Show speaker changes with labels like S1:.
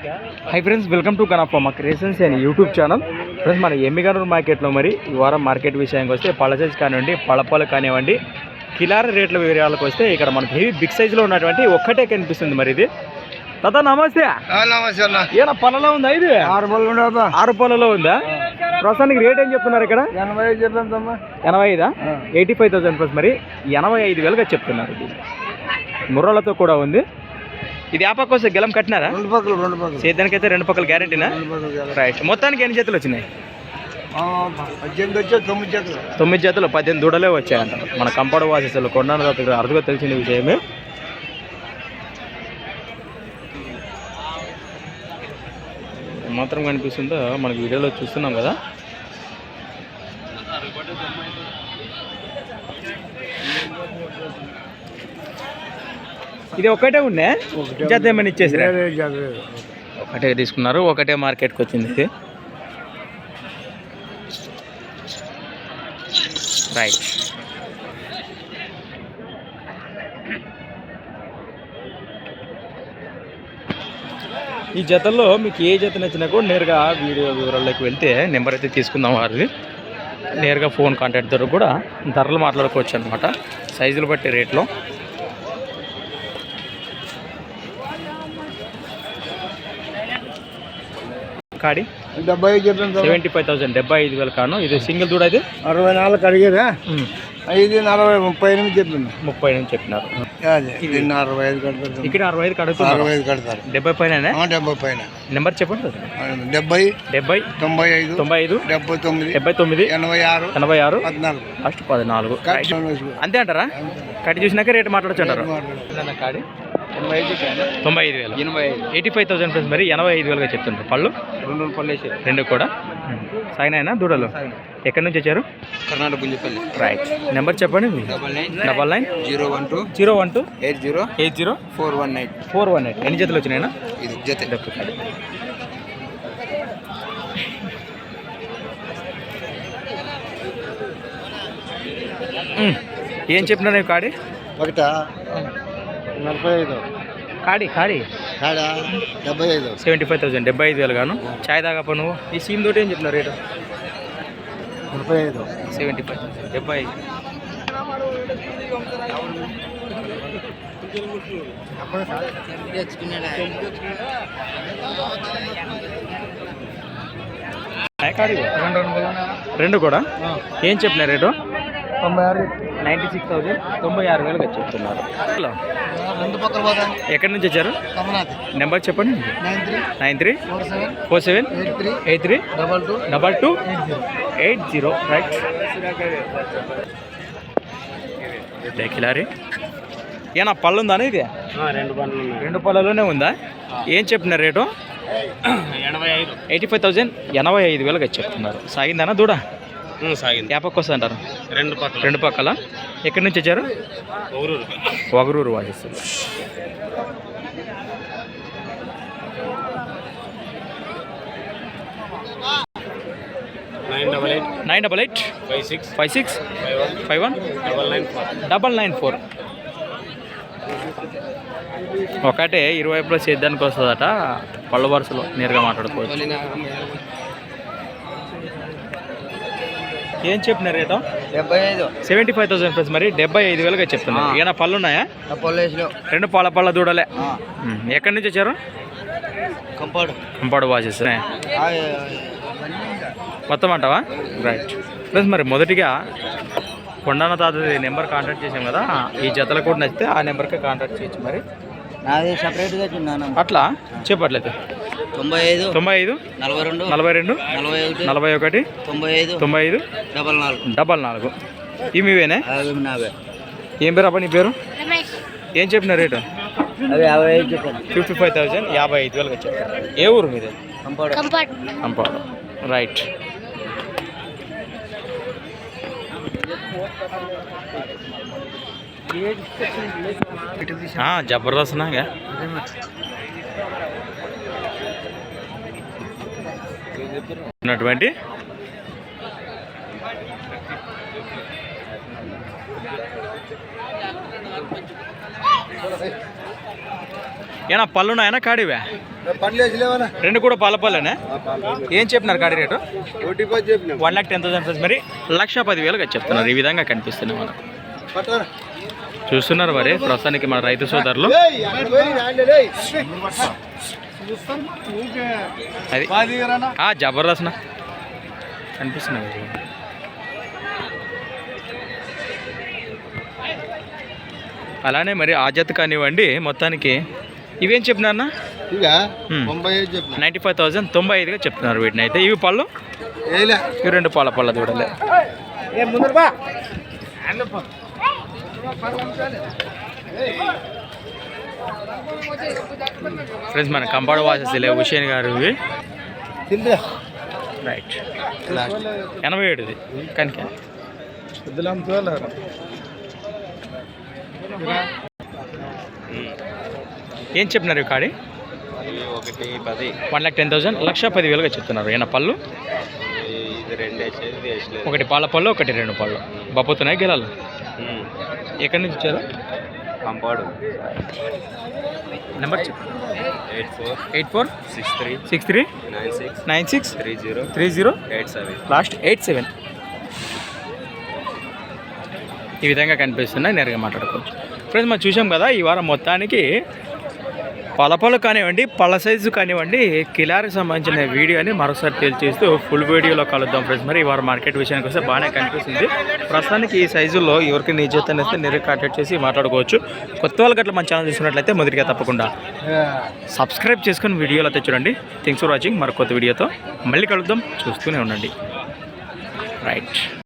S1: Hi friends welcome to Ganapamma creations and YouTube channel friends మన ఎమ్మిగనూరు మార్కెట్లో మరి ఈ వారం మార్కెట్ విషయానికి వస్తే పళ్ళ సైజ్ కానివ్వండి పళ్ళపాలు కానివ్వండి కిలార రేట్ల వివరాలకు వస్తే ఇక్కడ మనకి హెవీ బిగ్ సైజులో ఉన్నటువంటి ఒక్కటే కనిపిస్తుంది మరి ఇది. తాత నమస్తే.
S2: నమస్తే అన్న.
S1: ఏనా పళ్ళలో ఉందా ఇది?
S2: ఆరు ఉండవా
S1: ఆరు పళ్ళలో ఉందా? ప్రస్తుతానికి రేట్ ఏం చెప్తున్నారు ఇక్కడ?
S2: ఎనభై ఐదు చెప్పాను
S1: ఎనభై ఐదా? ఎయిటీ ఫైవ్ థౌసండ్ ప్లస్ మరి ఎనభై ఐదు వేలుగా చెప్తున్నారు ఇది. ముర్రలతో కూడా ఉంది. ఇది ఆ పక్క వస్తే గెలం కట్టినారా?
S2: రెండు పక్కలు రెండు పక్కలు.
S1: సేద్యానికి అయితే రెండు పక్కల గ్యారెంటీనా. రైట్ మొత్తానికి ఎన్ని జతలు వచ్చినాయి?
S2: పద్దెనిమిది వచ్చా తొమ్మిది చేతులు
S1: తొమ్మిది జతలు పద్దెనిమిది దూడలే వచ్చాయంట. మన కంపడ వాసిస్తులు కొండ అరుదుగా తెలిసిన విషయమే. మాత్రం కనిపిస్తుందో? మనకి వీడియోలో చూస్తున్నాం కదా. ఇది ఒకటే ఉండే? జత ఏమైనా
S2: లేదు.
S1: ఒకటే తీసుకున్నారు ఒకటే మార్కెట్కి వచ్చింది ఇది. రైట్ ఈ జతల్లో మీకు ఏ జత నచ్చినా కూడా నేరుగా వీడియో వివరాల్లోకి వెళ్తే నెంబర్ అయితే తీసుకుందాం వారిది. నేరుగా ఫోన్ కాంటాక్ట్ ద్వారా కూడా ధరలు మాట్లాడుకోవచ్చు అనమాట సైజులు బట్టి రేట్లో. కాడి?
S2: డెబ్బై ఐదు చెప్పాను.
S1: సెవెంటీ ఫైవ్ థౌసండ్ డెబ్బై ఐదు వేలు కాను. ఇది సింగిల్ దూడ ఇది?
S2: అరవై నాలుగు అడిగారా? ఐదు నలభై ముప్పై ఎనిమిది చెప్పింది
S1: ముప్పై నుంచి చెప్పినారు.
S2: అరవై ఐదు కడతారు.
S1: ఇక్కడ అరవై ఐదు కడుగుతున్నారు.
S2: అరవై ఐదు కడతారు.
S1: డెబ్బై పైన
S2: డెబ్బై పైన.
S1: నెంబర్ చెప్పండి
S2: డెబ్బై
S1: డెబ్బై
S2: తొంభై ఐదు
S1: తొంభై ఐదు
S2: డెబ్బై తొమ్మిది
S1: డెబ్బై తొమ్మిది
S2: ఎనభై ఆరు
S1: ఎనభై ఆరు
S2: పద్నాలుగు.
S1: లాస్ట్ పద్నాలుగు.
S2: కట్.
S1: అంతే అంటారా? కట్టి చూసినాక రేట్ మాట్లాడచ్చు. కాడి? తొంభై ఐదు వేలు.
S2: ఎనభై ఐదు.
S1: ఎయిటీ ఫైవ్ థౌసండ్ ప్లస్ మరి ఎనభై ఐదు వేలుగా చెప్తుంటారు పళ్ళు?
S2: రెండు రెండు పళ్ళు వేసారు
S1: రెండు కూడా? సాగినాయనా దూడలు? ఎక్కడి నుంచి వచ్చారు?
S2: కర్ణాటక గుంజపల్లి
S1: రైట్ నెంబర్ చెప్పండి
S2: double nine
S1: double nine
S2: zero one two
S1: zero one two
S2: eight zero
S1: eight zero
S2: four one eight
S1: four one eight ఎన్ని జతలు వచ్చినాయనా?
S2: ఇది జత.
S1: ఏం చెప్పినా కాడి?
S2: ఒకట? నలభై ఐదు.
S1: కాడి కాడి
S2: కాడా డెబ్బై ఐదు.
S1: సెవెంటీ ఫైవ్ థౌసండ్ డెబ్బై ఐదు వేలు గాను. చాయ్ తాగప్ప నువ్వు. ఈ సీమ్ తోటి ఏం చెప్పిన రేటు?
S2: నలభై ఐదు.
S1: సెవెంటీ ఫైవ్ థౌసండ్ డెబ్బై ఐదు? రెండు కూడా? ఏం చెప్పిన రేటు?
S2: తొంభై ఆరు.
S1: నైంటీ సిక్స్ థౌసండ్ తొంభై ఆరు వేలుగా చెప్తున్నారు. హలో. ఎక్కడి నుంచి వచ్చారు? నెంబర్ చెప్పండి.
S2: Nine three. Four seven.
S1: Four seven.
S2: Eight three.
S1: Eight three.
S2: Double two.
S1: Double two.
S2: Eight zero.
S1: Eight zero. Right. Khillari. ఏనా పళ్ళు ఉందా ఇది
S2: రెండు పనులు
S1: రెండు పళ్ళలోనే ఉందా? ఏం చెప్పిన రేటు?
S2: ఎనభై ఐదు.
S1: ఎయిటీ ఫైవ్ థౌసండ్ ఎనభై ఐదు వేలుగా చెప్తున్నారు సాగిందానా దూడ?
S2: సాగింది.
S1: యాపక్క వస్తుంది అంటారు.
S2: రెండు పక్కల.
S1: రెండు పక్కల? ఎక్కడి నుంచి వచ్చారు? Vagaruru వాసిస్తుంది
S2: nine double eight.
S1: Nine double eight.
S2: Five six.
S1: Five six.
S2: Five one.
S1: Five one.
S2: Double nine four.
S1: Double nine four. ఒకటే ఇరువైపులో సేద్యానికి వస్తుందట. పళ్ళ వరుసలో నేరుగా మాట్లాడుకోవచ్చు. ఏం చెప్పిన రేటు?
S2: డెబ్బై ఐదు.
S1: సెవెంటీ ఫైవ్ థౌసండ్ ప్లస్ మరి డెబ్బై ఐదు వేలుగా చెప్తున్నారు ఏమైనా పళ్ళు ఉన్నాయా?
S2: పొల్లేసిలో
S1: రెండు పళ్ళ పళ్ళ దూడలే. ఎక్కడి నుంచి వచ్చారు?
S2: కంపౌండ్.
S1: కంపాడు వాచెస్ మొత్తం అంటావా? రైట్ ప్లస్ మరి మొదటిగా కొండన తాతది నెంబర్ కాంటాక్ట్ చేసాం కదా. ఈ జతలు కూడా నచ్చితే ఆ నెంబర్కే కాంటాక్ట్ చేయొచ్చు మరి.
S2: నాది సపరేట్గా
S1: అట్లా? చెప్పట్లేదు
S2: తొంభై ఐదు
S1: తొంభై ఐదు
S2: నలభై రెండు
S1: నలభై రెండు
S2: నలభై ఒకటి
S1: నలభై ఒకటి
S2: తొంభై ఐదు
S1: తొంభై ఐదు
S2: డబల్ నాలుగు.
S1: డబల్ నాలుగు. ఈ మీవేనే?
S2: అవి నావే.
S1: ఏం పేరు అబ్బా నీ పేరు? ఏం చెప్పిన రేటు?
S2: యాభై ఐదు
S1: ఫిఫ్టీ ఫైవ్ థౌజండ్ యాభై ఐదు వేలుగా చెప్పారు ఏ ఊరు మీది?
S2: కంపౌండ్.
S1: కంపాడు. రైట్. జబర్దస్త్ నాగా ఉన్నటువంటి ఏనా పళ్ళు ఉన్నాయనా కాడివే? రెండు కూడా పాల పళ్ళేనా? ఏం చెప్పినారు కాడి rate? One lakh ten thousand మరి లక్ష పదివేలుగా చెప్తున్నారు. ఈ విధంగా కనిపిస్తుంది మనకు. చూస్తున్నారు మరి ప్రస్తుతానికి మన రైతు సోదరులు. అది. జబర్దస్త్ కదా. అలానే మరి ఆ జత కానివ్వండి మొత్తానికి ఇవేం చెప్పినారన్నా
S2: ఇక
S1: Hmm.
S2: తొంభై ఐదు చెప్పిన.
S1: నైంటీ ఫైవ్ థౌసండ్ తొంభై ఐదుగా చెప్తున్నారు వీటిని అయితే. ఇవి పళ్ళు? ఇవి రెండు పాల పళ్ళ దూడలే. ఫ్రెండ్స్ మన కంపాడు వాసేసిలే హుషేన్ గారు రైట్ ఎనభై ఏడుది కనుక. ఏం చెప్పినారు ఈ కాడి?
S2: ఒకటి పది.
S1: వన్ లాక్ టెన్ థౌసండ్ లక్ష పదివేలుగా చెప్తున్నారు. ఏనా పళ్ళు? ఒకటి పాల పళ్ళు ఒకటి రెండు పళ్ళు. బొప్పుతున్నాయి గెలాలు. ఎక్కడి నుంచి వచ్చారు?
S2: కంపాడు.
S1: నెంబర్ చెప్పు.
S2: Eight four.
S1: Eight four?
S2: Six three.
S1: Six three?
S2: Nine six.
S1: Nine six?
S2: Three zero.
S1: Three zero?
S2: Eight seven.
S1: Last eight seven. ఈ విధంగా కనిపిస్తున్నాయి. నేరుగా మాట్లాడుకోవచ్చు. ఫ్రెండ్స్ మనం చూసాం కదా ఈ వారం మొత్తానికి పలపలు కానివ్వండి పళ్ళ సైజు కానివ్వండి కిలారికి సంబంధించిన వీడియోని మరోసారి తెలియజేస్తూ ఫుల్ వీడియోలో కలుద్దాం ఫ్రెండ్స్ మరి ఈ మార్కెట్ విషయానికి వస్తే బాగానే కనిపిస్తుంది. ప్రస్తుతానికి ఈ సైజులో ఎవరికి నీ చేతనే వస్తే నేరుగా కాంటాక్ట్ చేసి మాట్లాడుకోవచ్చు. కొత్త వాళ్ళకి అట్లా మన ఛానల్ చూసినట్లయితే మొదటిగా తప్పకుండా సబ్స్క్రైబ్ చేసుకుని వీడియోలో అయితే చూడండి. థ్యాంక్స్ ఫర్ వాచింగ్ మరి కొత్త వీడియోతో మళ్ళీ కలుద్దాం. చూస్తూనే ఉండండి. రైట్